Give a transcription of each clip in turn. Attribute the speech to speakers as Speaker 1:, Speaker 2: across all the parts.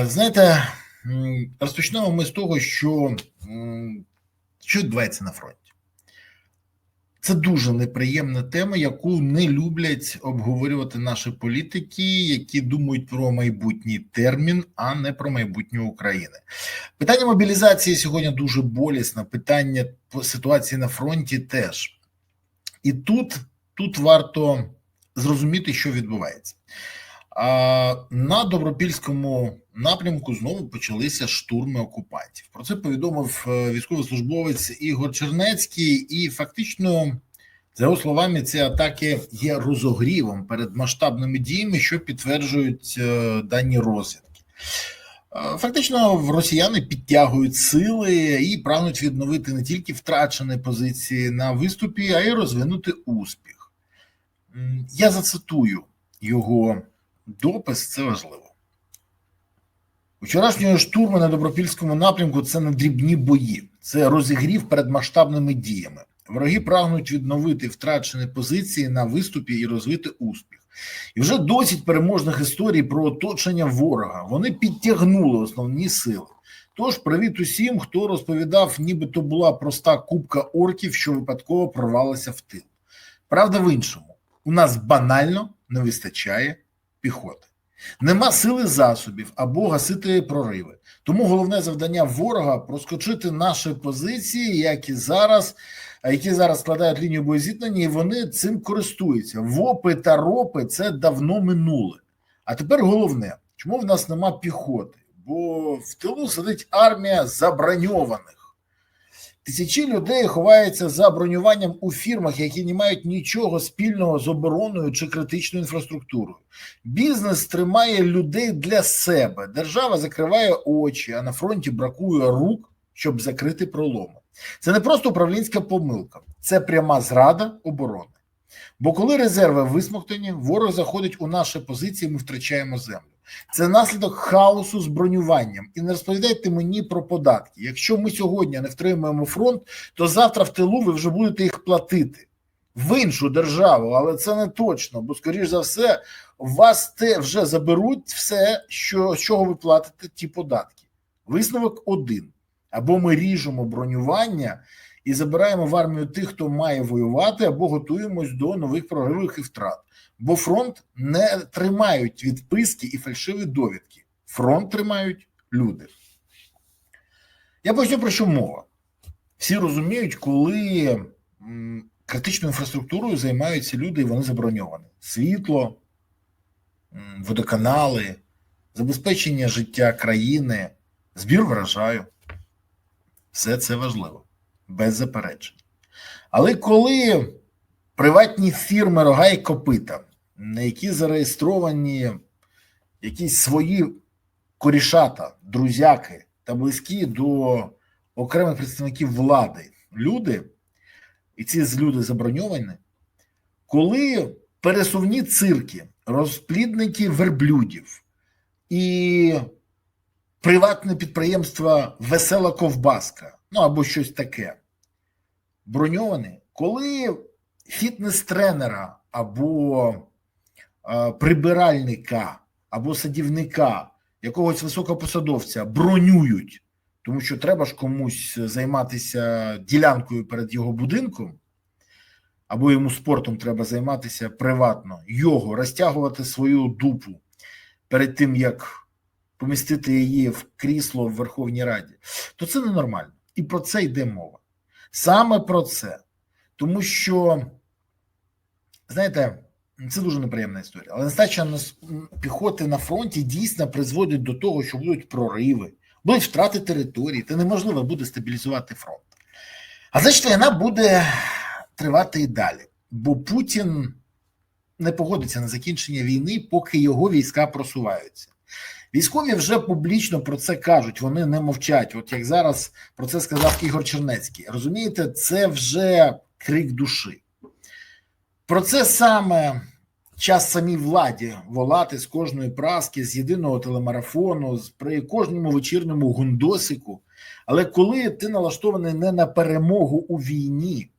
Speaker 1: Знаєте, розпочнемо ми з того, що що відбувається на фронті. Це дуже неприємна тема, яку не люблять обговорювати наші політики, які думають про майбутній термін, а не про майбутнє України. Питання мобілізації сьогодні дуже болісне. Питання ситуації на фронті теж. І тут, тут варто зрозуміти, що відбувається. На добропільському напрямку знову почалися штурми окупантів. Про це повідомив е, військовослужбовець Ігор Чернецький, і фактично, за його словами, ці атаки є розогрівом перед масштабними діями, що підтверджують е, дані розвідки. Е, Фактично, росіяни підтягують сили і прагнуть відновити не тільки втрачені позиції на виступі, а й розвинути успіх. Я зацитую його допис, це важливо. Вчорашнього штурму на добропільському напрямку це не дрібні бої, це розігрів перед масштабними діями. Вороги прагнуть відновити втрачені позиції на виступі і розвити успіх. І вже досить переможних історій про оточення ворога. Вони підтягнули основні сили. Тож, привіт усім, хто розповідав, нібито була проста кубка орків, що випадково прорвалася в тил. Правда в іншому, у нас банально не вистачає піхоти. Нема сили засобів або гасити прориви. Тому головне завдання ворога проскочити наші позиції, які зараз, які зараз складають лінію боєзіткнення, і вони цим користуються. ВОПи та ропи це давно минуле. А тепер головне, чому в нас нема піхоти? Бо в тилу сидить армія заброньованих. Тисячі людей ховаються за бронюванням у фірмах, які не мають нічого спільного з обороною чи критичною інфраструктурою. Бізнес тримає людей для себе. Держава закриває очі, а на фронті бракує рук, щоб закрити проломи. Це не просто управлінська помилка, це пряма зрада оборони. Бо коли резерви висмоктані, ворог заходить у наші позиції, ми втрачаємо землю. Це наслідок хаосу з бронюванням. І не розповідайте мені про податки. Якщо ми сьогодні не втримуємо фронт, то завтра в тилу ви вже будете їх платити в іншу державу, але це не точно, бо, скоріш за все, вас те вже заберуть все, що, з чого ви платите ті податки. Висновок один: або ми ріжемо бронювання і забираємо в армію тих, хто має воювати, або готуємось до нових проривів і втрат. Бо фронт не тримають відписки і фальшиві довідки. Фронт тримають люди. Я поясню, про що мова. Всі розуміють, коли критичною інфраструктурою займаються люди, і вони заброньовані: світло, водоканали, забезпечення життя країни, збір врожаю. Все це важливо, без заперечень. Але коли приватні фірми рога і копита, на які зареєстровані якісь свої корішата, друзяки та близькі до окремих представників влади люди, і ці люди заброньовані, коли пересувні цирки, розплідники верблюдів і приватне підприємство Весела Ковбаска, ну або щось таке, броньовані, коли фітнес-тренера або е, прибиральника, або садівника, якогось високопосадовця бронюють, тому що треба ж комусь займатися ділянкою перед його будинком, або йому спортом треба займатися приватно, його розтягувати свою дупу перед тим, як помістити її в крісло в Верховній Раді, то це ненормально. І про це йде мова. Саме про це. Тому що, знаєте, це дуже неприємна історія. Але нестача піхоти на фронті дійсно призводить до того, що будуть прориви, будуть втрати території, та неможливо буде стабілізувати фронт. А значить, війна буде тривати і далі, бо Путін не погодиться на закінчення війни, поки його війська просуваються. Військові вже публічно про це кажуть, вони не мовчать. От як зараз про це сказав Ігор Чернецький. Розумієте, це вже крик душі. Про це саме час самій владі волати з кожної праски, з єдиного телемарафону, з при кожному вечірньому гундосику. Але коли ти налаштований не на перемогу у війні,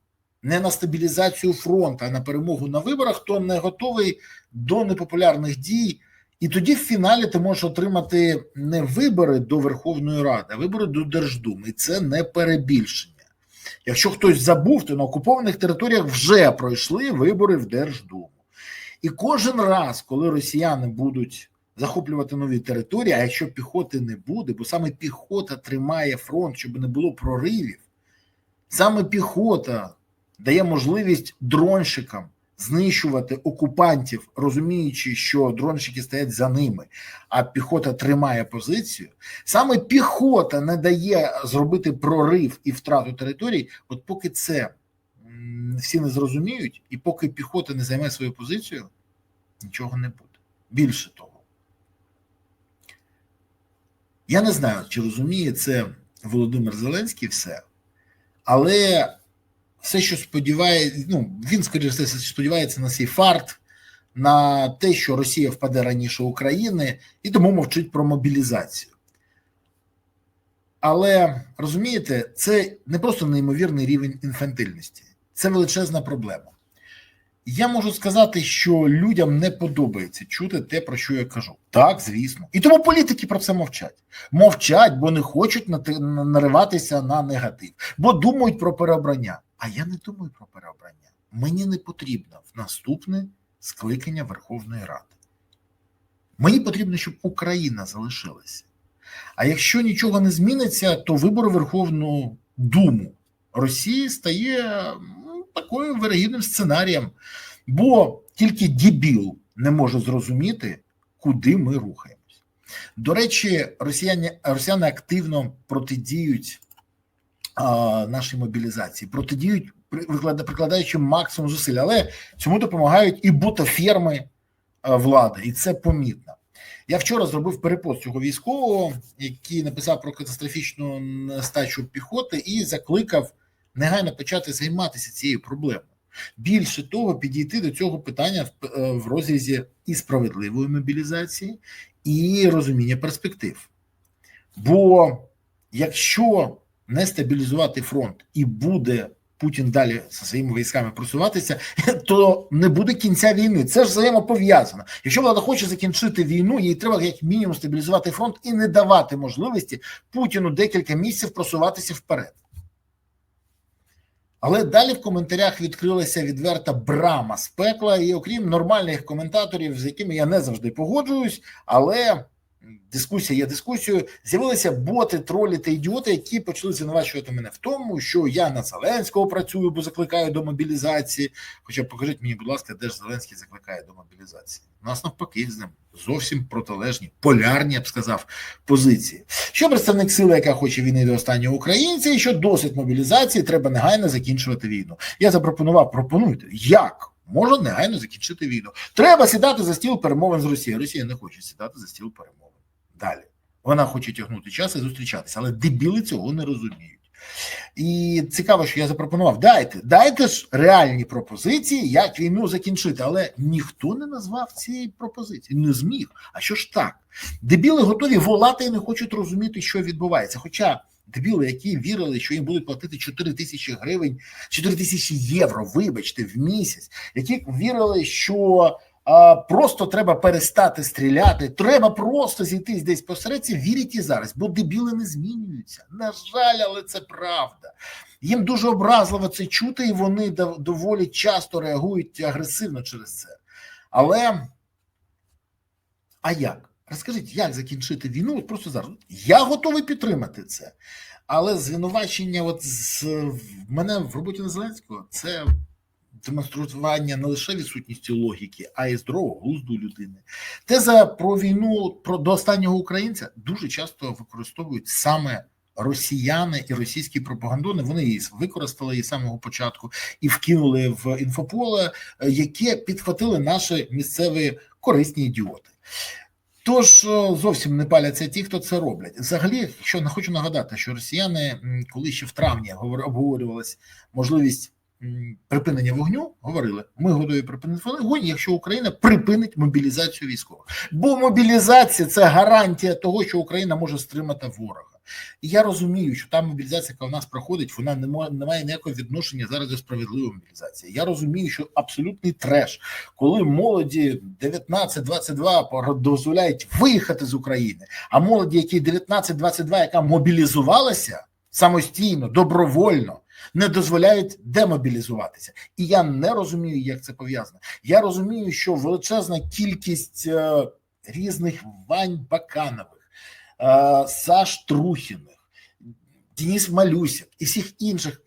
Speaker 1: не на стабілізацію фронту, а на перемогу на виборах, то не готовий до непопулярних дій І тоді в фіналі ти можеш отримати не вибори до Верховної Ради, а вибори до Держдуми. І це не перебільшення. Якщо хтось забув, то на окупованих територіях вже пройшли вибори в Держдуму. І кожен раз, коли росіяни будуть захоплювати нові території, а якщо піхоти не буде, бо саме піхота тримає фронт, щоб не було проривів, саме піхота дає можливість дронщикам знищувати окупантів, розуміючи, що дронщики стоять за ними, а піхота тримає позицію. Саме піхота не дає зробити прорив і втрату територій, от поки це всі не зрозуміють, і поки піхота не займе свою позицію, нічого не буде. Більше того. Я не знаю, чи розуміє це Володимир Зеленський все, але все, що сподіває, ну він скоріше все сподівається на свій фарт, на те, що Росія впаде раніше України, і тому мовчить про мобілізацію. Але розумієте, це не просто неймовірний рівень інфантильності, це величезна проблема. Я можу сказати, що людям не подобається чути те, про що я кажу. Так, звісно. І тому політики про це мовчать. Мовчать, бо не хочуть нариватися на негатив, бо думають про переобрання. А я не думаю про переобрання. Мені не потрібно в наступне скликання Верховної Ради. Мені потрібно, щоб Україна залишилася. А якщо нічого не зміниться, то вибор Верховну Думу Росії стає м, такою вирогідним сценарієм, бо тільки дебіл не може зрозуміти, куди ми рухаємось. До речі, росіяни, росіяни активно протидіють нашій мобілізації, протидіють, при- прикладаючи максимум зусиль, але цьому допомагають і бутаферми а, влади, і це помітно. Я вчора зробив перепост цього військового, який написав про катастрофічну нестачу піхоти і закликав негайно почати займатися цією проблемою. Більше того, підійти до цього питання в, е, розрізі і справедливої мобілізації, і розуміння перспектив. Бо якщо не стабілізувати фронт і буде Путін далі зі своїми військами просуватися, то не буде кінця війни. Це ж взаємопов'язано. Якщо влада хоче закінчити війну, їй треба як мінімум стабілізувати фронт і не давати можливості Путіну декілька місяців просуватися вперед. Але далі в коментарях відкрилася відверта брама з пекла, і окрім нормальних коментаторів, з якими я не завжди погоджуюсь, але дискусія є дискусією. З'явилися боти, тролі та ідіоти, які почали звинувачувати мене в тому, що я на Зеленського працюю, бо закликаю до мобілізації. Хоча покажіть мені, будь ласка, де ж Зеленський закликає до мобілізації. У нас навпаки з ним зовсім протилежні, полярні, я б сказав, позиції. Що представник сили, яка хоче війни до останнього українця, і що досить мобілізації, треба негайно закінчувати війну. Я запропонував, пропонуйте, як можна негайно закінчити війну. Треба сідати за стіл перемовин з Росією. Росія не хоче сідати за стіл перемовин. Далі. Вона хоче тягнути час і зустрічатися, але дебіли цього не розуміють. І цікаво, що я запропонував: дайте, дайте ж реальні пропозиції, як війну закінчити. Але ніхто не назвав цієї пропозиції, не зміг. А що ж так? Дебіли готові волати і не хочуть розуміти, що відбувається. Хоча дебіли, які вірили, що їм будуть платити 4 тисячі гривень, 4 тисячі євро, вибачте, в місяць, які вірили, що просто треба перестати стріляти, треба просто зійтись десь посередці, вірять і зараз, бо дебіли не змінюються. На жаль, але це правда. Їм дуже образливо це чути, і вони доволі часто реагують агресивно через це. Але а як? Розкажіть, як закінчити війну? От просто зараз. Я готовий підтримати це. Але звинувачення, от з мене в роботі на Зеленського, це демонстрування не лише відсутністю логіки, а й здорового глузду людини. Теза про війну про до останнього українця дуже часто використовують саме росіяни і російські пропагандони. Вони її використали її з самого початку і вкинули в інфополе, е, яке підхватили наші місцеві корисні ідіоти. Тож е, зовсім не паляться ті, хто це роблять. Взагалі, що не хочу нагадати, що росіяни, коли ще в травні говор- обговорювалась можливість припинення вогню, говорили: ми готові припинити вогонь, якщо Україна припинить мобілізацію військових. Бо мобілізація це гарантія того, що Україна може стримати ворога. І я розумію, що та мобілізація, яка в нас проходить, вона не має, не має ніякого відношення зараз до справедливої мобілізації. Я розумію, що абсолютний треш, коли молоді 19-22 дозволяють виїхати з України, а молоді, які 19-22, яка мобілізувалася самостійно, добровольно. Не дозволяють демобілізуватися, і я не розумію, як це пов'язано. Я розумію, що величезна кількість е, різних Вань Баканових, е, Саш Трухіних, Денис Малюсів і всіх інших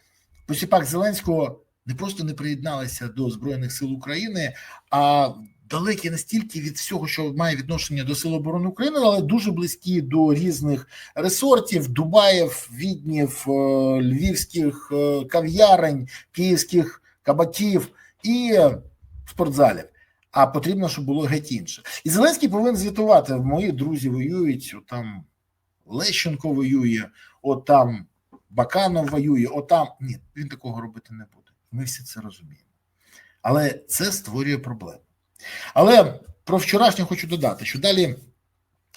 Speaker 1: посіпак Зеленського не просто не приєдналися до Збройних сил України, а далекі настільки від всього, що має відношення до Сил оборони України, але дуже близькі до різних ресортів, Дубаїв, Віднів, е, львівських е, кав'ярень, київських кабаків і спортзалів. А потрібно, щоб було геть інше. І Зеленський повинен звітувати. Мої друзі воюють, от там Лещенко воює, от там Баканов воює, от там. Ні, він такого робити не буде. Ми всі це розуміємо. Але це створює проблеми. Але про вчорашнє хочу додати, що далі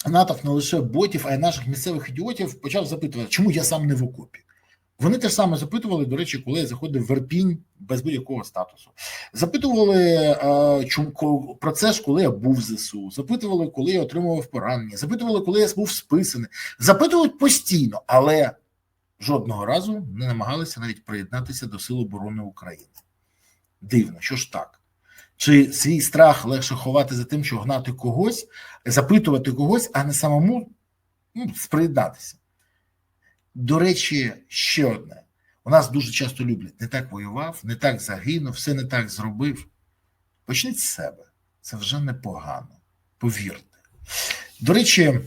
Speaker 1: натовп не лише ботів, а й наших місцевих ідіотів почав запитувати, чому я сам не в окопі. Вони те ж саме запитували, до речі, коли я заходив в Ірпінь без будь-якого статусу. Запитували е, про це ж, коли я був в ЗСУ, запитували, коли я отримував поранення, запитували, коли я був списаний. Запитували постійно, але жодного разу не намагалися навіть приєднатися до Сил оборони України. Дивно, що ж так? Чи свій страх легше ховати за тим, що гнати когось, запитувати когось, а не самому ну, сприєднатися? До речі, ще одне. У нас дуже часто люблять: не так воював, не так загинув, все не так зробив. Почніть з себе. Це вже непогано. Повірте. До речі,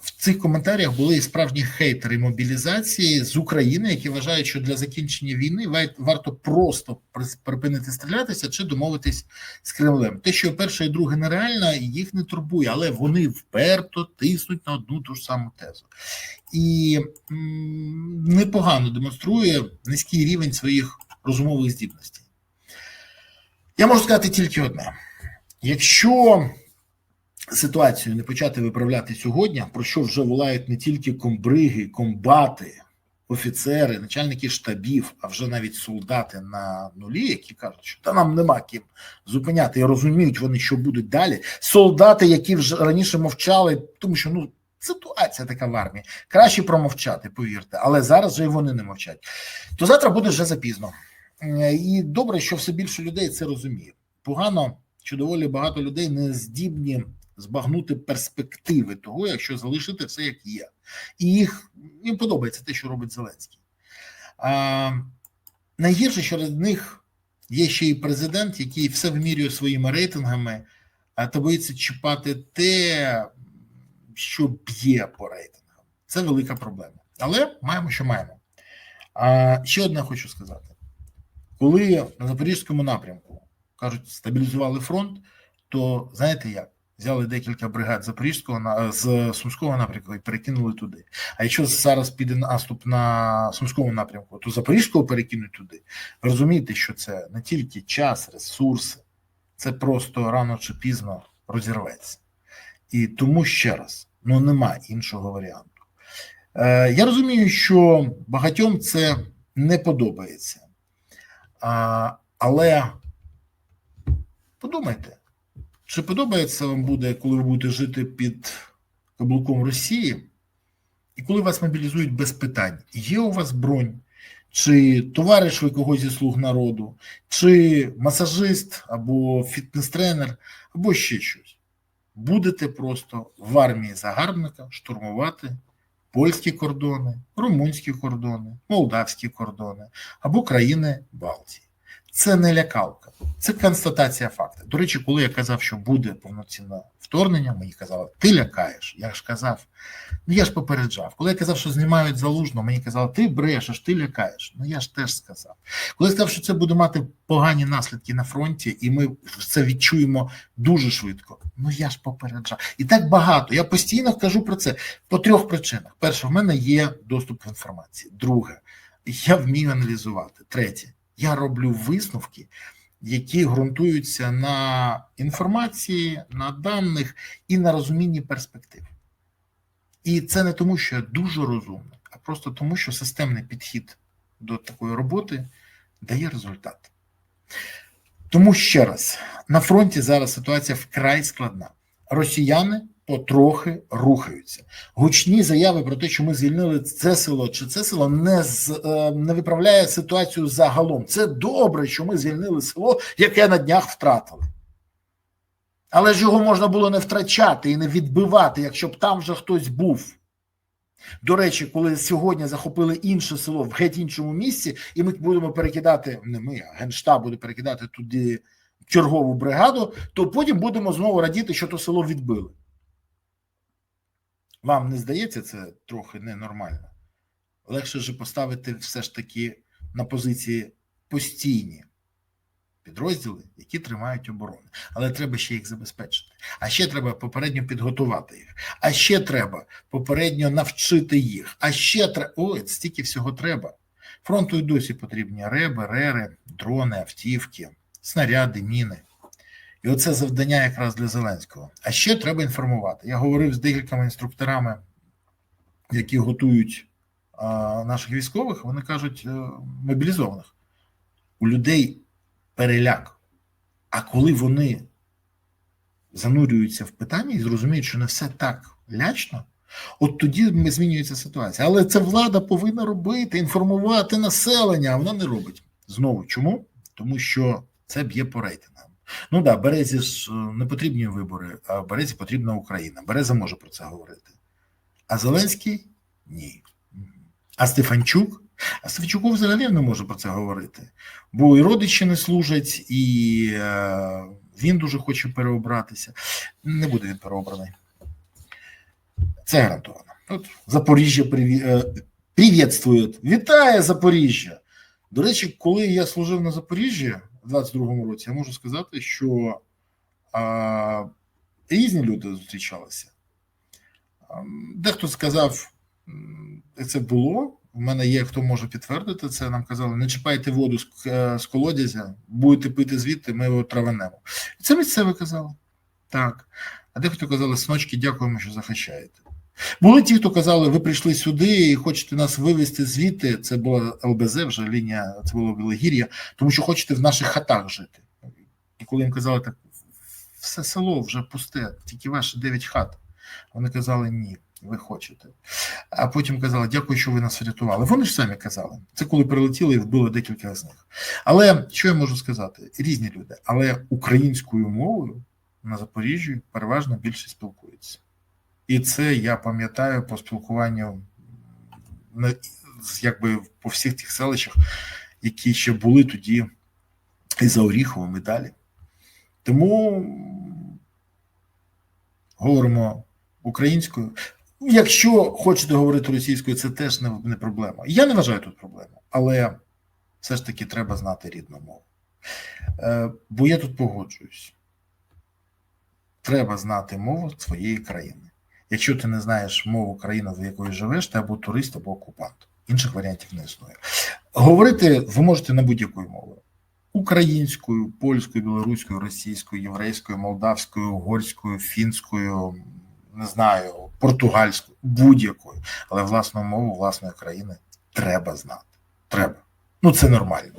Speaker 1: в цих коментарях були і справжні хейтери мобілізації з України, які вважають, що для закінчення війни варто просто припинити стрілятися чи домовитись з Кремлем. Те, що перше і друге нереально, їх не турбує, але вони вперто тиснуть на одну ту ж саму тезу. І непогано демонструє низький рівень своїх розумових здібностей. Я можу сказати тільки одне: якщо ситуацію не почати виправляти сьогодні, про що вже волають не тільки комбриги, комбати, офіцери, начальники штабів, а вже навіть солдати на нулі, які кажуть, що та нам нема ким зупиняти і розуміють вони, що будуть далі. Солдати, які вже раніше мовчали, тому що ну. Ситуація така в армії. Краще промовчати, повірте, але зараз вже і вони не мовчать. То завтра буде вже запізно. І добре, що все більше людей це розуміє. Погано, що доволі багато людей не здібні збагнути перспективи того, якщо залишити все як є, і їх їм подобається те, що робить Зеленський. А, Найгірше, серед них є ще й президент, який все вимірює своїми рейтингами, а та боїться чіпати те, що б'є по рейтингам. Це велика проблема. Але маємо, що маємо. А ще одне хочу сказати: коли на Запорізькому напрямку кажуть, стабілізували фронт, то знаєте як? Взяли декілька бригад Запорізького з Сумського напрямку і перекинули туди. А якщо зараз піде наступ на Сумському напрямку, то Запорізького перекинуть туди. Ви розумієте, що це не тільки час, ресурси, це просто рано чи пізно розірветься. І тому ще раз, ну нема іншого варіанту. Е, Я розумію, що багатьом це не подобається. А, Але подумайте. Чи подобається вам буде, коли ви будете жити під каблуком Росії, і коли вас мобілізують без питань? Є у вас бронь, чи товариш ви когось зі слуг народу, чи масажист або фітнес-тренер, або ще щось? Будете просто в армії загарбника штурмувати польські кордони, румунські кордони, молдавські кордони або країни Балтії. Це не лякалка, це констатація факту. До речі, коли я казав, що буде повноцінне вторгнення, мені казали, ти лякаєш. Я ж казав, ну я ж попереджав. Коли я казав, що знімають залужно, мені казали, ти брешеш, ти лякаєш. Ну я ж теж сказав. Коли я сказав, що це буде мати погані наслідки на фронті, і ми це відчуємо дуже швидко. Ну я ж попереджав. І так багато. Я постійно кажу про це по трьох причинах: перше, в мене є доступ до інформації. Друге, я вмію аналізувати. Третє. Я роблю висновки, які ґрунтуються на інформації, на даних і на розумінні перспектив. І це не тому, що я дуже розумний, а просто тому, що системний підхід до такої роботи дає результат. Тому ще раз на фронті зараз ситуація вкрай складна. Росіяни потрохи рухаються. Гучні заяви про те, що ми звільнили це село чи це село, не з е, не виправляє ситуацію загалом. Це добре, що ми звільнили село, яке на днях втратили. Але ж його можна було не втрачати і не відбивати, якщо б там вже хтось був. До речі, коли сьогодні захопили інше село в геть іншому місці, і ми будемо перекидати, не ми, а Генштаб буде перекидати туди чергову бригаду, то потім будемо знову радіти, що то село відбили. Вам не здається це трохи ненормально? Легше ж поставити все ж таки на позиції постійні підрозділи, які тримають оборону. Але треба ще їх забезпечити. А ще треба попередньо підготувати їх. А ще треба попередньо навчити їх. А ще треба. Ой, стільки всього треба. Фронту й досі потрібні реби, рери, дрони, автівки, снаряди, міни. І оце завдання якраз для Зеленського. А ще треба інформувати. Я говорив з декількома інструкторами, які готують а, наших військових. Вони кажуть, е, мобілізованих. У людей переляк. А коли вони занурюються в питання і зрозуміють, що не все так лячно, от тоді змінюється ситуація. Але це влада повинна робити, інформувати населення, а вона не робить. Знову чому? Тому що це б'є по рейтингам. Ну да, Березі ж не потрібні вибори, а Березі потрібна Україна. Береза може про це говорити. А Зеленський ні. А Стефанчук? А Стефанчуку взагалі не може про це говорити. Бо і родичі не служать, і е, він дуже хоче переобратися. Не буде він переобраний. Це гарантовано. От Запоріжжя е, привітствує. Вітає Запоріжжя! До речі, коли я служив на Запоріжжі в 22-му році, я можу сказати, що а, різні люди зустрічалися. Дехто сказав, це було. У мене є хто може підтвердити це. Нам казали, не чіпайте воду з, е, колодязя, будете пити звідти, ми його траванемо. І це місцеве казали. Так. А дехто казали, синочки, дякуємо, що захищаєте. Були ті, хто казали, ви прийшли сюди і хочете нас вивезти звідти. Це була ЛБЗ, вже лінія, це було Білогір'я, тому що хочете в наших хатах жити. І коли їм казали, так все село вже пусте, тільки ваші дев'ять хат. Вони казали, ні, ви хочете. А потім казали, дякую, що ви нас врятували. Вони ж самі казали. Це коли прилетіли і вбили декілька з них. Але що я можу сказати? Різні люди, але українською мовою на Запоріжжі переважно більше спілкуються. І це я пам'ятаю по спілкуванню якби по всіх тих селищах, які ще були тоді і за Оріховим і далі. Тому говоримо українською. Якщо хочете говорити російською, це теж не, не проблема. Я не вважаю тут проблему, але все ж таки треба знати рідну мову. Е, бо я тут погоджуюсь. Треба знати мову своєї країни. Якщо ти не знаєш мову країни, в якої живеш, ти або турист, або окупант. Інших варіантів не існує. Говорити ви можете на будь-якою мовою: українською, польською, білоруською, російською, єврейською, молдавською, угорською, фінською, не знаю, португальською, будь-якою. Але власну мову власної країни треба знати. Треба. Ну це нормально.